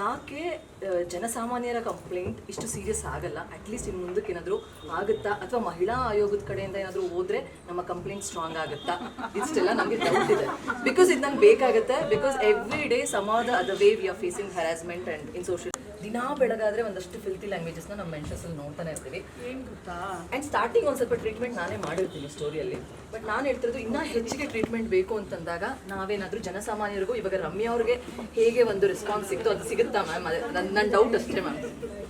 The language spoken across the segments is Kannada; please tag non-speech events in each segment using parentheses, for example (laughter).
ಯಾಕೆ ಜನಸಾಮಾನ್ಯರ ಕಂಪ್ಲೇಂಟ್ ಇಷ್ಟು ಸೀರಿಯಸ್ ಆಗಲ್ಲ? ಅಟ್ಲೀಸ್ಟ್ ಇನ್ನು ಮುಂದಕ್ಕೆ ಏನಾದರೂ ಆಗುತ್ತಾ? ಅಥವಾ ಮಹಿಳಾ ಆಯೋಗದ ಕಡೆಯಿಂದ ಏನಾದರೂ ಹೋದ್ರೆ ನಮ್ಮ ಕಂಪ್ಲೇಂಟ್ ಸ್ಟ್ರಾಂಗ್ ಆಗುತ್ತಾ? ಇಷ್ಟೆಲ್ಲ ನಮಗೆ ಡೌಟ್ ಇದೆ. ಬಿಕಾಸ್ ಇದು ನಂಗೆ ಬೇಕಾಗುತ್ತೆ. ಬಿಕಾಸ್ ಎವ್ರಿ ಡೇ ಸಮಾದ ಅದ way we are facing harassment and in social ದಿನಾ ಬೆಳಗಾದ್ರೆ ಒಂದಷ್ಟು ಫಿಲ್ತಿ ಲ್ಯಾಂಗ್ವೇಜಸ್ನ ನಮ್ಮ ಮೆನ್ಷನ್ಸಲ್ಲಿ ನೋಡ್ತಾನೆ ಇರ್ತೀವಿ. ಏನು ಗೊತ್ತಾ? ಆ್ಯಂಡ್ ಸ್ಟಾರ್ಟಿಂಗ್ ಒಂದು ಸ್ವಲ್ಪ ಟ್ರೀಟ್ಮೆಂಟ್ ನಾನೇ ಮಾಡಿರ್ತೀನಿ ಸ್ಟೋರಿಯಲ್ಲಿ ಬಟ್ ನಾನು ಹೇಳ್ತಿರೋದು ಇನ್ನೂ ಹೆಚ್ಚಿಗೆ ಟ್ರೀಟ್ಮೆಂಟ್ ಬೇಕು ಅಂತಂದಾಗ ನಾವೇನಾದರೂ ಜನಸಾಮಾನ್ಯರಿಗೂ ಇವಾಗ ರಮ್ಯಾ ಅವ್ರಿಗೆ ಹೇಗೆ ಒಂದು ರೆಸ್ಪಾನ್ಸ್ ಸಿಕ್ತು ಅದು ಸಿಗುತ್ತಾ ಮ್ಯಾಮ್ ನನ್ನ ನನ್ನ ಡೌಟ್ ಅಷ್ಟೇ ಮ್ಯಾಮ್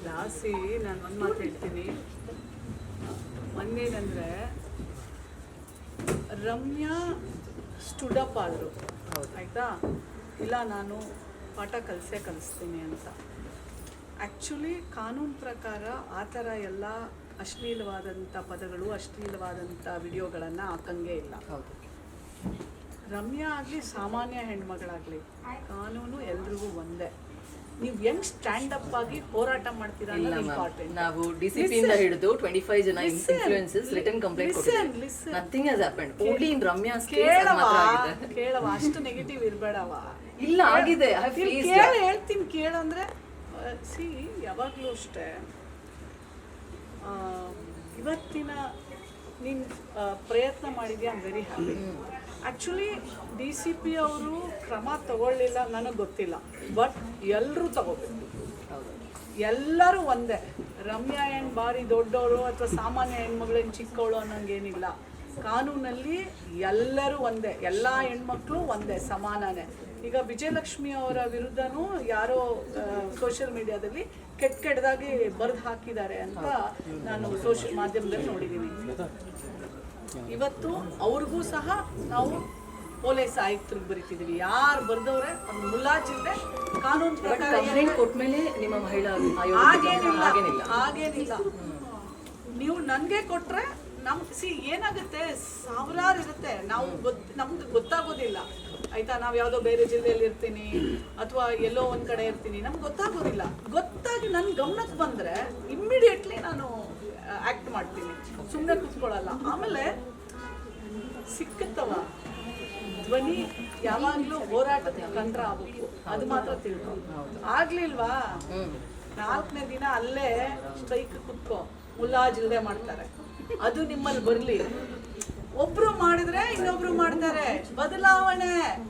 ಲಾಸಿ ನಾನು ಒಂದು ಮಾತು ಹೇಳ್ತೀನಿ. ಒಂದೇನಂದ್ರೆ ರಮ್ಯಾ ಸ್ಟುಡಪ್ ಆದರು. ಆಯಿತಾ? ಇಲ್ಲ ನಾನು ಪಾಠ ಕಲಿಸೇ ಕಲಿಸ್ತೀನಿ ಅಂತ. ಆ್ಯಕ್ಚುಲಿ ಕಾನೂನು ಪ್ರಕಾರ ಆ ಥರ ಎಲ್ಲ ಅಶ್ಲೀಲವಾದಂಥ ಪದಗಳು ಅಶ್ಲೀಲವಾದಂಥ ವಿಡಿಯೋಗಳನ್ನು ಹಾಕಂಗೆ ಇಲ್ಲ. ಹೌದು. ರಮ್ಯಾ ಆಗಲಿ ಸಾಮಾನ್ಯ ಹೆಣ್ಮಗಳಾಗಲಿ ಕಾನೂನು ಎಲ್ರಿಗೂ ಒಂದೇ. ನೀವು ಹೆಂಗ್ ಸ್ಟ್ಯಾಂಡ್ ಅಪ್ ಆಗಿ ಹೋರಾಟ ಮಾಡ್ತೀರಾ ನಾವು ಡಿ ಸಿ ಪಿ ಇಂದ ಹಿಡಿದು ಟ್ವೆಂಟಿ ಫೈವ್ ಜನ ಇನ್ಫ್ಲುಯೆನ್ಸಸ್ ರಿಟರ್ನ್ ಕಂಪ್ಲೇಂಟ್ ಕೊಟ್ಟಿದ್ದಾರೆ. Nothing has happened only in Ramya's ಕೇಳವ ಮಾತ್ರ ಆಗಿದೆ. ಕೇಳವ ಅಷ್ಟು ನೆಗೆಟಿವ್ ಇರಬೇಡವ ಇಲ್ಲ ಆಗಿದೆ. ಐ ಫೀಲ್ ಕೇಳ ಹೇಳ್ತೀನಿ ಕೇಳಂದ್ರೆ ಸಿ, ಯಾವಾಗಲೂ ಅಷ್ಟೇ. ಇವತ್ತಿನ ನೀನು ಪ್ರಯತ್ನ ಮಾಡಿದ್ಯಾ? Am very happy actually D C P ಅವರು ಕ್ರಮ ತಗೊಳ್ಳಿಲ್ಲ, ನನಗೆ ಗೊತ್ತಿಲ್ಲ. ಬಟ್ ಎಲ್ಲರೂ ತಗೋಬೇಕು. ಎಲ್ಲರೂ ಒಂದೇ. ರಮ್ಯಾ ಏನು ಭಾರಿ ದೊಡ್ಡವಳು ಅಥವಾ ಸಾಮಾನ್ಯ ಹೆಣ್ಮಗಳೇನು ಚಿಕ್ಕವಳು ಅನ್ನೋಂಗೇನಿಲ್ಲ. ಕಾನೂನಲ್ಲಿ ಎಲ್ಲರೂ ಒಂದೇ. ಎಲ್ಲ ಹೆಣ್ಮಕ್ಳು ಒಂದೇ, ಸಮಾನನೇ. ಈಗ ವಿಜಯಲಕ್ಷ್ಮಿ ಅವರ ವಿರುದ್ಧನೂ ಯಾರೋ ಸೋಷಿಯಲ್ ಮೀಡಿಯಾದಲ್ಲಿ ಕೆಟ್ಟ ಕೆಟ್ಟದಾಗಿ ಬರೆದು ಹಾಕಿದ್ದಾರೆ ಅಂತ ನಾನು ಸೋಷಿಯಲ್ ಮಾಧ್ಯಮದಲ್ಲಿ ನೋಡಿದ್ದೀನಿ ಇವತ್ತು ಅವ್ರಿಗೂ ಸಹ ನಾವು ಪೊಲೀಸ್ ಆಯುಕ್ತರಿಗೆ ಬರಿತಿದ್ದೀವಿ ಯಾರು ಬರೆದವ್ರೆ ಒಂದು ಮುಲಾಜಿಲ್ಲದೆ ಕಾನೂನು ಪ್ರಕಾರ ಕೊಟ್ಮೇಲೆ ನಿಮ್ಮ ಮಹಿಳಾ ಹಾಗೇನಿಲ್ಲ ಹಾಗೇನಿಲ್ಲ. ನೀವು ನನಗೆ ಕೊಟ್ಟರೆ ನಮ್ ಸಿ ಏನಾಗುತ್ತೆ? ಸಾವಿರಾರು ಇರುತ್ತೆ. ನಾವು ಗೊತ್ತು ನಮ್ದು ಗೊತ್ತಾಗೋದಿಲ್ಲ. ಆಯ್ತಾ? ನಾವು ಯಾವುದೋ ಬೇರೆ ಜಿಲ್ಲೆಯಲ್ಲಿ ಇರ್ತೀನಿ, ಅಥವಾ ಎಲ್ಲೋ ಒಂದು ಕಡೆ ಇರ್ತೀನಿ, ನಮ್ಗೆ ಗೊತ್ತಾಗೋದಿಲ್ಲ. ಗೊತ್ತಾಗಿ ನನ್ನ ಗಮನಕ್ಕೆ ಬಂದ್ರೆ ಇಮ್ಮಿಡಿಯೇಟ್ಲಿ ನಾನು ಆಕ್ಟ್ ಮಾಡ್ತೀನಿ. ಸುಮ್ಮನೆ ಕೂತ್ಕೊಳ್ಳಲ್ಲ. ಆಮೇಲೆ ಸಿಕ್ಕತ್ತವ? ಧ್ವನಿ ಯಾವಾಗಲೂ ಹೋರಾಟದ ಕಂತ್ರ ಆಗಬೇಕು. ಅದು ಮಾತ್ರ ತಿಳ್ಕೊ. ಆಗ್ಲಿಲ್ವಾ? ನಾಲ್ಕನೇ ದಿನ ಅಲ್ಲೇ ಸ್ಟ್ರೈಕ್ ಕುತ್ಕೋ. ಮುಲಾಜಿಲ್ದೆ ಮಾಡ್ತಾರೆ. ಅದು ನಿಮ್ಮಲ್ಲಿ ಬರ್ಲಿ. ಇನ್ನೊಬ್ರು ಮಾಡ್ತಾರೆ. ಬದಲಾವಣೆ.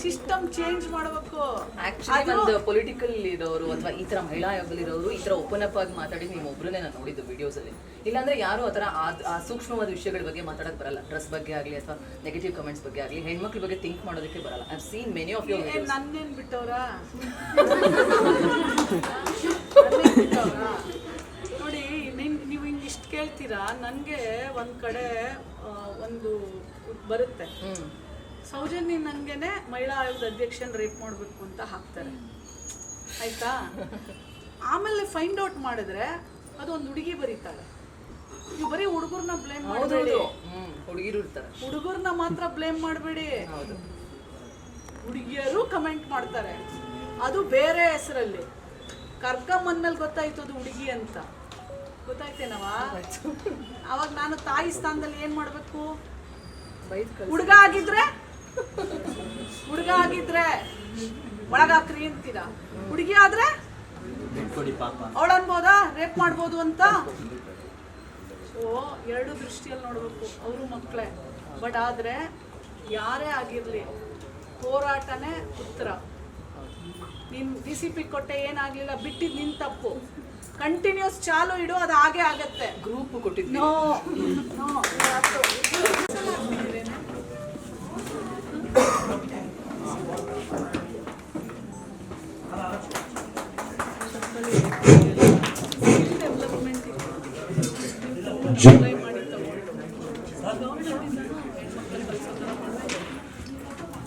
ಸಿಸ್ಟಮ್ ಚೇಂಜ್ ಮಾಡಬೇಕು. ಆಕ್ಚುಲಿ ಒಂದು ಪೊಲಿಟಿಕಲ್ ಇರೋರು ಅಥವಾ ಈ ತರ ಮಹಿಳಾ ಆಯೋಗದಲ್ಲಿ ಇರೋರು ಈ ತರ ಓಪನ್ ಅಪ್ ಆಗಿ ಮಾತಾಡಿ ನೀವು ಒಬ್ಬರನ್ನೇ ನಾನು ನೋಡಿದ್ದು ವಿಡಿಯೋಸ್ ಅಲ್ಲಿ. ಇಲ್ಲಾಂದ್ರೆ ಯಾರು ಆ ತರ ಆ- ಸೂಕ್ಷ್ಮವಾದ ವಿಷಯಗಳ ಬಗ್ಗೆ ಮಾತಾಡಕ್ ಬರಲ್ಲ. ಡ್ರೆಸ್ ಬಗ್ಗೆ ಆಗಲಿ ಅಥವಾ ನೆಗೆಟಿವ್ ಕಮೆಂಟ್ಸ್ ಬಗ್ಗೆ ಆಗಲಿ ಹೆಣ್ಮಕ್ಳ ಬಗ್ಗೆ ಥಿಂಕ್ ಮಾಡೋದಕ್ಕೆ ಬರಲ್ಲ. I seen many of your ನನ್ನೇನ್ ಬಿಟ್ಟವ್ರ? (laughs) ನೋಡಿ ನೀವು ಹಿಂಗ್ ಇಷ್ಟು ಕೇಳ್ತೀರಾ? ನನಗೆ ಒಂದ್ ಕಡೆ ಒಂದು ಬರುತ್ತೆ. ಸೌಜನ್ಯ ನನಗೇನೆ ಮಹಿಳಾ ಆಯೋಗದ ಅಧ್ಯಕ್ಷನ ರೇಪ್ ಮಾಡಬೇಕು ಅಂತ ಹಾಕ್ತಾರೆ. ಆಯ್ತಾ? ಆಮೇಲೆ ಫೈಂಡ್ ಔಟ್ ಮಾಡಿದ್ರೆ ಅದೊಂದು ಒಂದು ಹುಡುಗಿ ಬರೀತಾಳೆ. ನೀವು ಬರೀ ಹುಡುಗರ್ನ ಬ್ಲೇಮ್ ಮಾಡಬೇಡಿ. ಹುಡುಗಿರು ಇರ್ತಾರೆ. ಹುಡುಗರ್ನ ಮಾತ್ರ ಬ್ಲೇಮ್ ಮಾಡಬೇಡಿ. ಹುಡುಗಿಯರು ಕಮೆಂಟ್ ಮಾಡ್ತಾರೆ. ಅದು ಬೇರೆ ಹೆಸರಲ್ಲಿ. ಕರ್ಕಮ್ಮನಲ್ಲಿ ಗೊತ್ತಾಯ್ತು ಅದು ಹುಡುಗಿ ಅಂತ. ಗೊತ್ತಾಯ್ತೇನವಾ? ಅವಾಗ ನಾನು ತಾಯಿ ಸ್ಥಾನದಲ್ಲಿ ಏನ್ ಮಾಡ್ಬೇಕು. ಹುಡುಗ ಆಗಿದ್ರೆ? ಹುಡುಗ ಆಗಿದ್ರೆ? ಒಳಗಾಕ್ರಿ ಅಂತೀರಾ? ಹುಡುಗಿ ಆದ್ರೆ? ಅವಳ ಅನ್ಬೋದಾ? ರೇಪ್ ಮಾಡ್ಬೋದು ಅಂತ? ಓ ಎರಡು ದೃಷ್ಟಿಯಲ್ಲಿ ನೋಡ್ಬೇಕು ಅವರು ಮಕ್ಕಳೇ ಬಟ್ ಆದ್ರೆ ಯಾರೇ ಆಗಿರ್ಲಿ ಹೋರಾಟನೇ ಉತ್ತರ. ನಿನ್ ಡಿ ಸಿ ಪಿ ಕೊಟ್ಟೆ ಏನಾಗ್ಲಿಲ್ಲ ಬಿಟ್ಟಿದ್ ನಿನ್ ತಪ್ಪು. ಕಂಟಿನ್ಯೂಸ್ ಚಾಲು ಇಡು ಅದು ಹಾಗೆ ಆಗತ್ತೆ. ಗ್ರೂಪ್ ಕೊಟ್ಟಿದ್ವಿ. ಮಾಡಿ ತಗೊಂಡು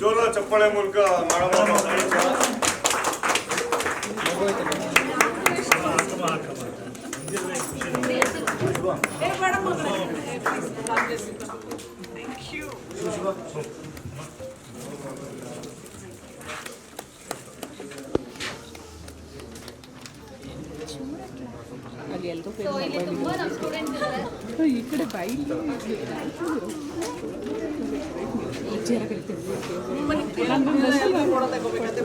ಜೋರ ಚಪ್ಪಾಳೆ ಮೂಲಕ ಮಾಡಬಹುದು ಏ ಮೇಡಮ್ ಥ್ಯಾಂಕ್ ಯು ಸೊ ಇಲ್ಲಿ ತುಂಬಾ ನಮ್ಮ ಸ್ಟೂಡೆಂಟ್ಸ್ ಇದ್ದಾರೆ ಈ ಬನ್ನಿ ಎಲ್ಲ ಫೋಟೋ ತಗೋಬೇಕಂತೆ